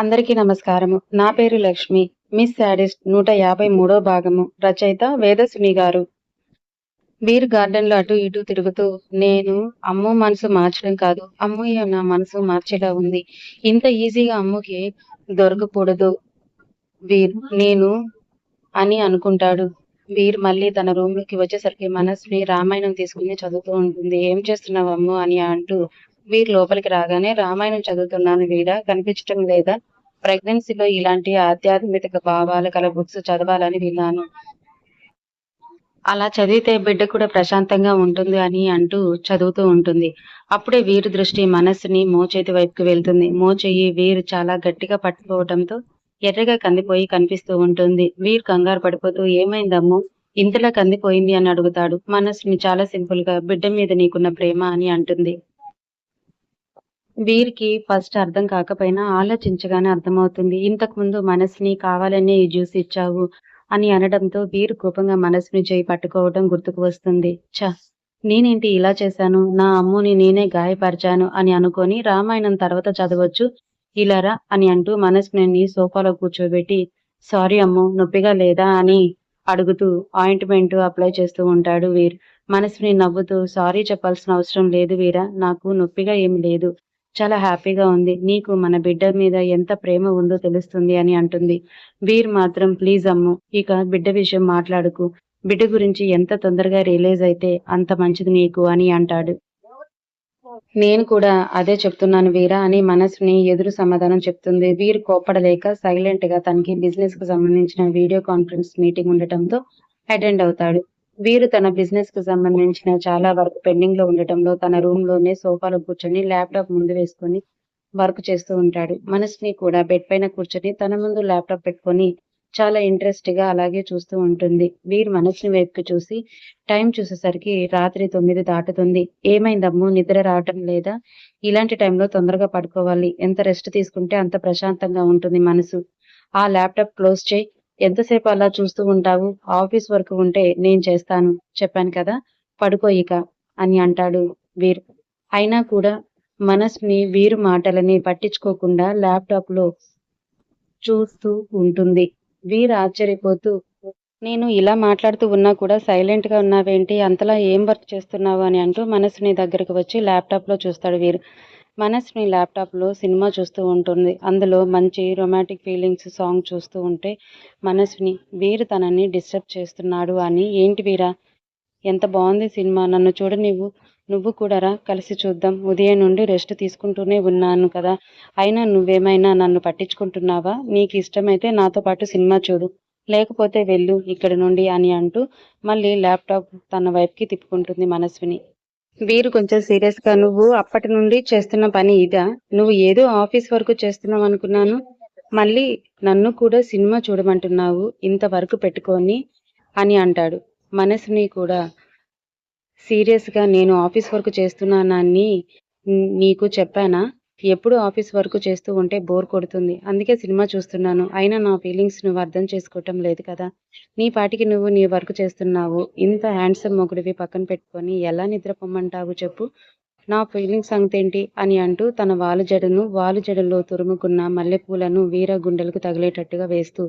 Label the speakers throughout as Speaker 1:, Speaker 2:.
Speaker 1: అందరికీ నమస్కారము. నా పేరు లక్ష్మి. మిస్ శాడిస్ట్ నూట యాభై మూడో భాగము. రచయిత వేదసుని గారు. వీర్ గార్డెన్లో అటు ఇటు తిరుగుతూ నేను అమ్ము మనసు మార్చడం కాదు అమ్మూయ నా మనసు మార్చేలా ఉంది. ఇంత ఈజీగా అమ్ముకి దొరకకూడదు వీర్ నేను అని అనుకుంటాడు. వీర్ మళ్ళీ తన రూమ్లోకి వచ్చేసరికి మనస్ని రామాయణం తీసుకుని చదువుతూ ఉంటుంది. ఏం చేస్తున్నావు అమ్ము అని అంటూ వీర్ లోపలికి రాగానే రామాయణం చదువుతున్నాను వీడా కనిపించటం లేదా? ప్రెగ్నెన్సీలో ఇలాంటి ఆధ్యాత్మిక భావాలు గల బుక్స్ చదవాలని విన్నాను. అలా చదివితే బిడ్డ కూడా ప్రశాంతంగా ఉంటుంది అని అంటూ చదువుతూ ఉంటుంది. అప్పుడే వీరు దృష్టి మనస్సుని మోచేతి వైపుకి వెళ్తుంది. మోచెయ్యి వీరు చాలా గట్టిగా పట్టుకోవడంతో ఎర్రగా కందిపోయి కనిపిస్తూ ఉంటుంది. వీరు కంగారు పడిపోతూ ఏమైందమ్మో? ఇంతలా కందిపోయింది అని అడుగుతాడు. మనస్సుని చాలా సింపుల్గా బిడ్డ మీద నీకున్న ప్రేమ అని అంటుంది. వీరికి ఫస్ట్ అర్థం కాకపోయినా ఆలోచించగానే అర్థమవుతుంది. ఇంతకు ముందు మనసుని కావాలనే ఈ జ్యూస్ ఇచ్చావు అని అనడంతో వీరు కోపంగా మనసుని చేయి పట్టుకోవడం గుర్తుకు వస్తుంది. చ నేనేంటి ఇలా చేశాను? నా అమ్ముని నేనే గాయపరిచాను అని అనుకొని రామాయణం తర్వాత చదవచ్చు ఇలారా అని అంటూ మనసుని సోఫాలో కూర్చోబెట్టి సారీ అమ్ము నొప్పిగా లేదా అని అడుగుతూ ఆయింట్మెంట్ అప్లై చేస్తూ ఉంటాడు వీర్. మనసుని నవ్వుతూ సారీ చెప్పాల్సిన అవసరం లేదు వీరా నాకు నొప్పిగా ఏమి లేదు. చాలా హ్యాపీగా ఉంది. నీకు మన బిడ్డ మీద ఎంత ప్రేమ ఉందో తెలుస్తుంది అని అంటుంది. వీర్ మాత్రం ప్లీజ్ అమ్ము ఇక బిడ్డ విషయం మాట్లాడుకు. బిడ్డ గురించి ఎంత తొందరగా రిలీజ్ అయితే అంత మంచిది నీకు అని అంటాడు. నేను కూడా అదే చెప్తున్నాను వీరా అని మనసుని ఎదురు సమాధానం చెప్తుంది. వీరు కోపడలేక సైలెంట్గా తనకి బిజినెస్కు సంబంధించిన వీడియో కాన్ఫరెన్స్ మీటింగ్ ఉండటంతో అటెండ్ అవుతాడు. వీరు తన బిజినెస్కు సంబంధించిన చాలా వర్క్ పెండింగ్లో ఉండటంలో తన రూమ్లోనే సోఫాలో కూర్చొని ల్యాప్టాప్ ముందు వేసుకొని వర్క్ చేస్తూ ఉంటాడు. మనసుని కూడా బెడ్ పైన కూర్చొని తన ముందు ల్యాప్టాప్ పెట్టుకొని చాలా ఇంట్రెస్ట్గా అలాగే చూస్తూ ఉంటుంది. వీరు మనసుని వైపుకి చూసి టైం చూసేసరికి రాత్రి తొమ్మిది దాటుతుంది. ఏమైందమ్ము నిద్ర రావటం లేదా? ఇలాంటి టైంలో తొందరగా పడుకోవాలి. ఎంత రెస్ట్ తీసుకుంటే అంత ప్రశాంతంగా ఉంటుంది మనసు. ఆ ల్యాప్టాప్ క్లోజ్ చేయి. ఎంతసేపు అలా చూస్తూ ఉంటావు? ఆఫీస్ వర్క్ ఉంటే నేను చేస్తాను. చెప్పాను కదా పడుకోయిక అని అంటాడు వీరు. అయినా కూడా మనస్ని వీరు మాటలని పట్టించుకోకుండా ల్యాప్టాప్లో చూస్తూ ఉంటుంది. వీరు ఆశ్చర్యపోతూ నేను ఇలా మాట్లాడుతూ ఉన్నా కూడా సైలెంట్గా ఉన్నావేంటి? అంతలా ఏం వర్క్ చేస్తున్నావు? అని అంటూ మనసుని దగ్గరకు వచ్చి ల్యాప్టాప్లో చూస్తాడు వీరు. మనస్ని ల్యాప్టాప్లో సినిమా చూస్తూ ఉంటుంది. అందులో మంచి రొమాంటిక్ ఫీలింగ్స్ సాంగ్ చూస్తూ ఉంటే మనస్విని వీరు తనని డిస్టర్బ్ చేస్తున్నాడు అని. ఏంటి వీరా? ఎంత బాగుంది సినిమా. నన్ను చూడ నువ్వు నువ్వు కూడా రా. కలిసి చూద్దాం. ఉదయం నుండి రెస్ట్ తీసుకుంటూనే ఉన్నాను కదా. అయినా నువ్వేమైనా నన్ను పట్టించుకుంటున్నావా? నీకు ఇష్టమైతే నాతో పాటు సినిమా చూడు. లేకపోతే వెళ్ళు ఇక్కడ నుండి అని అంటూ మళ్ళీ ల్యాప్టాప్ తన వైపుకి తిప్పుకుంటుంది మనస్విని వీరు కొంచెం సీరియస్గా నువ్వు అప్పటి నుండి చేస్తున్న పని ఇదా? నువ్వు ఏదో ఆఫీస్ వరకు చేస్తున్నావు అనుకున్నాను. మళ్ళీ నన్ను కూడా సినిమా చూడమంటున్నావు. ఇంతవరకు పెట్టుకొని అని అంటాడు. మనసుని కూడా సీరియస్గా నేను ఆఫీస్ వర్క్ చేస్తున్నానని నీకు చెప్పానా? ఎప్పుడు ఆఫీస్ వర్క్ చేస్తూ ఉంటే బోర్ కొడుతుంది. అందుకే సినిమా చూస్తున్నాను. అయినా నా ఫీలింగ్స్ నువ్వు అర్థం చేసుకోవటం లేదు కదా. నీ పాటికి నువ్వు నీ వర్క్ చేస్తున్నావు. ఇంత హ్యాండ్సమ్ మొగుడివి పక్కన పెట్టుకొని ఎలా నిద్రపోమ్మంటావు చెప్పు. నా ఫీలింగ్స్ అంతేంటి అని అంటూ తన వాలు జడను వాలు జడలో తురుముకున్న మల్లెపూలను వీర గుండెలకు తగిలేటట్టుగా వేస్తూ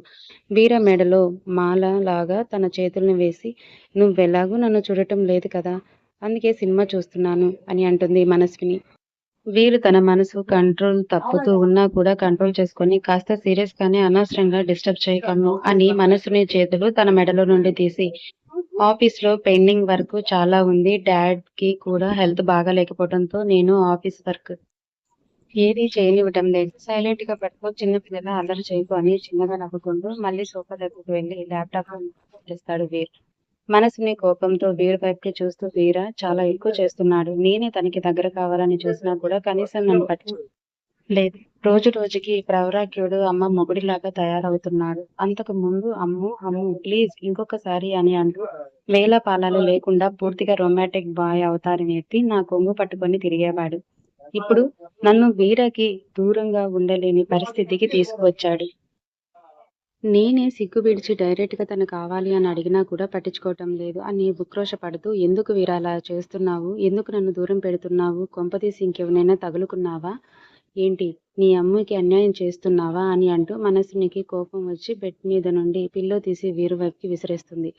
Speaker 1: వీర మెడలో మాల లాగా తన చేతులను వేసి నువ్వెలాగూ నన్ను చూడటం లేదు కదా. అందుకే సినిమా చూస్తున్నాను అని అంటుంది మనస్విని. వీరు తన మనసు కంట్రోల్ తప్పుతూ ఉన్నా కూడా కంట్రోల్ చేసుకొని కాస్త సీరియస్ గానే అనవసరంగా డిస్టర్బ్ చేయకము అని మనసుని చేతులు తన మెడలో నుండి తీసి ఆఫీస్లో పెండింగ్ వర్క్ చాలా ఉంది. డాడ్కి కూడా హెల్త్ బాగా లేకపోవడంతో నేను ఆఫీస్ వర్క్ ఏది చేయనివ్వటం లేదు. సైలెంట్గా పట్టుకో చిన్న పిల్లల అల్లరి చేయకు అని చిన్నగా నవ్వుకుంటూ మళ్ళీ సోఫా దగ్గరకు వెళ్ళి ల్యాప్టాప్ చేస్తాడు వీరు. మనసుని కోపంతో వీడి వైపుకి చూస్తూ వీర చాలా ఎక్కువ చేస్తున్నాడు. నేనే తనకి దగ్గర కావాలని చూసినా కూడా కనీసం నన్ను పట్టి లేదు. రోజు రోజుకి ప్రవరాక్యుడు అమ్మ మొగుడిలాగా తయారవుతున్నాడు. అంతకు ముందు అమ్ము అమ్ము ప్లీజ్ ఇంకొకసారి అని అంటూ వేల పాలాలు లేకుండా పూర్తిగా రొమాంటిక్ బాయ్ అవతారని ఎత్తి నా కొంగు పట్టుకొని తిరిగేవాడు. ఇప్పుడు నన్ను వీరకి దూరంగా ఉండలేని పరిస్థితికి తీసుకువచ్చాడు. నేనే సిగ్గు విడిచి డైరెక్ట్గా తను కావాలి అని అడిగినా కూడా పట్టించుకోవటం లేదు. అని ఉక్రోష పడుతూ ఎందుకు వీరలా చేస్తున్నావు? ఎందుకు నన్ను దూరం పెడుతున్నావు? కొంపతీసి ఇంకెవరైనా తగులుకున్నావా? ఏంటి నీ అమ్మకి అన్యాయం చేస్తున్నావా అని అంటూ మనసునికి కోపం వచ్చి బెడ్ మీద నుండి పిల్లో తీసి వీరు వైపుకి విసిరేస్తుంది.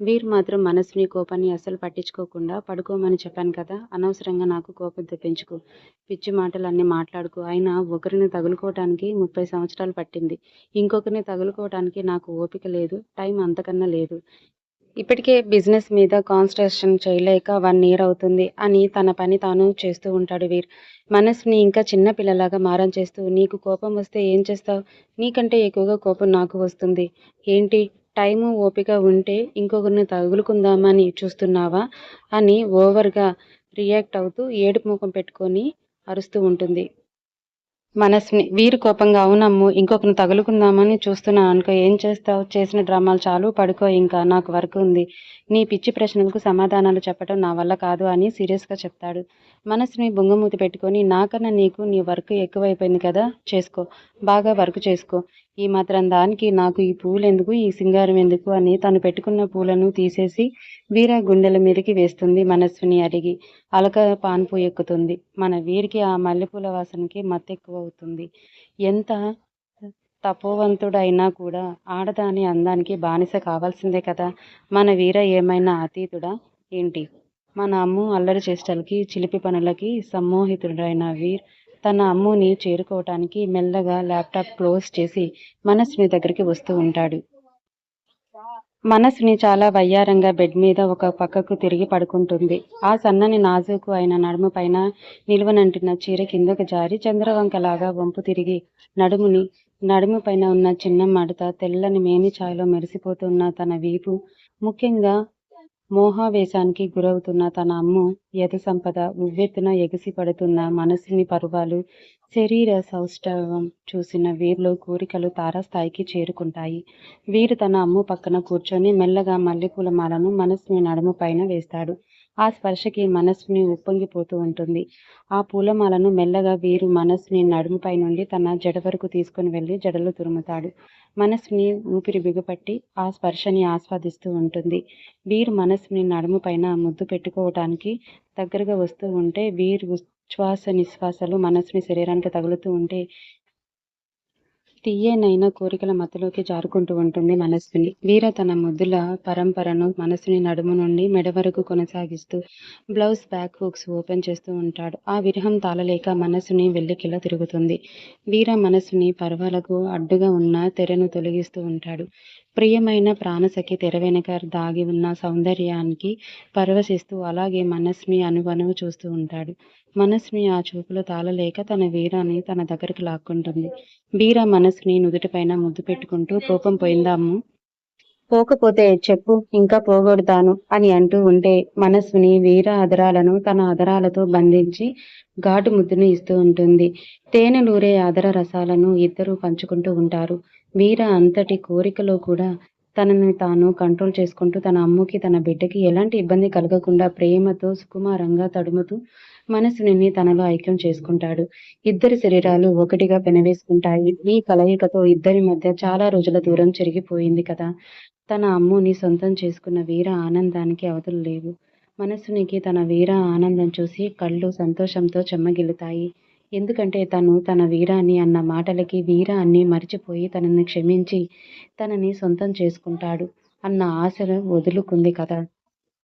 Speaker 1: వీరు మాత్రం మనసుని కోపాన్ని అసలు పట్టించుకోకుండా పడుకోమని చెప్పాను కదా అనవసరంగా నాకు కోపం తెప్పించుకో. పిచ్చి మాటలన్నీ మాట్లాడుకు మాట్లాడుకో. అయినా ఒకరిని తగులుకోవటానికి ముప్పై సంవత్సరాలు పట్టింది. ఇంకొకరిని తగులుకోవటానికి నాకు ఓపిక లేదు టైం అంతకన్నా లేదు. ఇప్పటికే బిజినెస్ మీద కాన్సన్ట్రేషన్ చేయలేక వన్ ఇయర్ అవుతుంది. అని తన పని తాను చేస్తూ ఉంటాడు వీర్. మనసుని ఇంకా చిన్న పిల్లలాగా మారం చేస్తూ నీకు కోపం వస్తే ఏం చేస్తావు? నీకంటే ఎక్కువగా కోపం నాకు వస్తుంది. ఏంటి? టైము ఓపిక ఉంటే ఇంకొకరిని తగులుకుందామని చూస్తున్నావా? అని ఓవర్గా రియాక్ట్ అవుతూ ఏడుపు ముఖం పెట్టుకొని అరుస్తూ ఉంటుంది. మనస్విని వీరు కోపంగా అవునమ్ము ఇంకొకరిని తగులుకుందామని చూస్తున్నాను అనుకో ఏం చేస్తావు? చేసిన డ్రామాలు చాలు పడుకో ఇంకా నాకు వర్క్ ఉంది. నీ పిచ్చి ప్రశ్నలకు సమాధానాలు చెప్పడం నా వల్ల కాదు అని సీరియస్గా చెప్తాడు. మనసుని బొంగమూతి పెట్టుకొని నాకన్నా నీకు నీ వర్క్ ఎక్కువైపోయింది కదా చేసుకో బాగా వర్క్ చేసుకో. ఈ మాత్రం దానికి నాకు ఈ పూలు ఎందుకు ఈ సింగారం ఎందుకు అని తను పెట్టుకున్న పూలను తీసేసి వీర గుండెల మీదకి వేస్తుంది మనస్విని అడిగి అలక పాన్పు ఎక్కుతుంది. మన వీరికి ఆ మల్లెపూల వాసనకి మత్తెక్కువ అవుతుంది ఎంత తపోవంతుడైనా కూడా ఆడదాని అందానికి బానిస కావాల్సిందే కదా. మన వీర ఏమైనా అతీతుడా? ఏంటి? మన అమ్ము అల్లరి చేష్టలకి చిలిపి పనులకి సమ్మోహితుడైన వీర్ తన అమ్ముని చేరుకోవటానికి మెల్లగా ల్యాప్టాప్ క్లోజ్ చేసి మనస్విని దగ్గరికి వస్తూ ఉంటాడు. మనస్సుని చాలా వయ్యారంగా బెడ్ మీద ఒక పక్కకు తిరిగి పడుకుంటుంది. ఆ సన్నని నాజుకు అయిన నడుము పైన నిలువనంటిన చీర కిందకు జారి చంద్రవంకలాగా వంపు తిరిగి నడుముని నడుము పైన ఉన్న చిన్న మడత తెల్లని మేని ఛాయలో మెరిసిపోతున్న తన వీపు ముఖ్యంగా మోహావేశానికి గురవుతున్న తన అమ్ము యథ సంపద ఉవ్వెత్తున ఎగిసి పడుతున్న మనసుని పరువాలు శరీర సౌష్ఠవం చూసిన వీరిలో కోరికలు తారాస్థాయికి చేరుకుంటాయి. వీరు తన అమ్ము పక్కన కూర్చొని మెల్లగా మల్లెపూల మాలను మనసుని నడుము పైన వేస్తాడు. ఆ స్పర్శకి మనస్సుని ఉప్పొంగిపోతూ ఉంటుంది. ఆ పూలమాలను మెల్లగా వీరు మనస్సుని నడుముపై నుండి తన జడ వరకు తీసుకుని వెళ్ళి జడలు తురుముతాడు. మనస్సుని ఊపిరి బిగుపట్టి ఆ స్పర్శని ఆస్వాదిస్తూ ఉంటుంది. వీరు మనస్సుని నడుము పైన ముద్దు పెట్టుకోవటానికి దగ్గరగా వస్తూ ఉంటే వీరు ఉచ్ఛ్వాస నిశ్వాసలు మనస్సుని శరీరానికి తగులుతూ ఉంటే తీయనైన కోరికల మతలోకి జారుకుంటూ ఉంటుంది మనస్సుని. వీర తన ముద్దుల పరంపరను మనస్సుని నడుము నుండి మెడ వరకు కొనసాగిస్తూ బ్లౌజ్ బ్యాక్ హుక్స్ ఓపెన్ చేస్తూ ఉంటాడు. ఆ విరహం తాళలేక మనస్సుని వెల్లికిలా తిరుగుతుంది. వీర మనస్సుని పర్వాలకు అడ్డుగా ఉన్న తెరను తొలగిస్తూ ఉంటాడు. ప్రియమైన ప్రాణసఖి తెర వెనుక దాగి ఉన్న సౌందర్యానికి పరవశిస్తూ అలాగే మనస్ని అనువనువు చూస్తూ ఉంటాడు. మనస్ని ఆ చూపులు తాళలేక తన వీరాన్ని తన దగ్గరికి లాక్కుంటుంది. వీర మనస్ని నుదుటిపైన ముద్దు పెట్టుకుంటూ కోపం పోయిందాము పోకపోతే చెప్పు ఇంకా పోగొడతాను అని అంటూ ఉంటే మనస్సుని వీర అదరాలను తన అదరాలతో బంధించి ఘాటు ముద్దును ఇస్తూ ఉంటుంది. తేనెలూరే అదర రసాలను ఇద్దరు పంచుకుంటూ ఉంటారు. వీర అంతటి కోరికలో కూడా తనని తాను కంట్రోల్ చేసుకుంటూ తన అమ్మకి తన బిడ్డకి ఎలాంటి ఇబ్బంది కలగకుండా ప్రేమతో సుకుమారంగా తడుముతూ మనసుని తనలో ఐక్యం చేసుకుంటాడు. ఇద్దరి శరీరాలు ఒకటిగా పెనవేసుకుంటాయి. ఈ కలయికతో ఇద్దరి మధ్య చాలా రోజుల దూరం చెరిగిపోయింది కదా. తన అమ్ముని సొంతం చేసుకున్న వీర ఆనందానికి అవతలు లేవు మనసునికి తన వీర ఆనందం చూసి కళ్ళు సంతోషంతో చెమ్మగిలుతాయి ఎందుకంటే తను తన వీరాన్ని అన్న మాటలకి వీరాన్ని మర్చిపోయి మరిచిపోయి తనని క్షమించి తనని సొంతం చేసుకుంటాడు అన్న ఆశలు వదులుకుంది కదా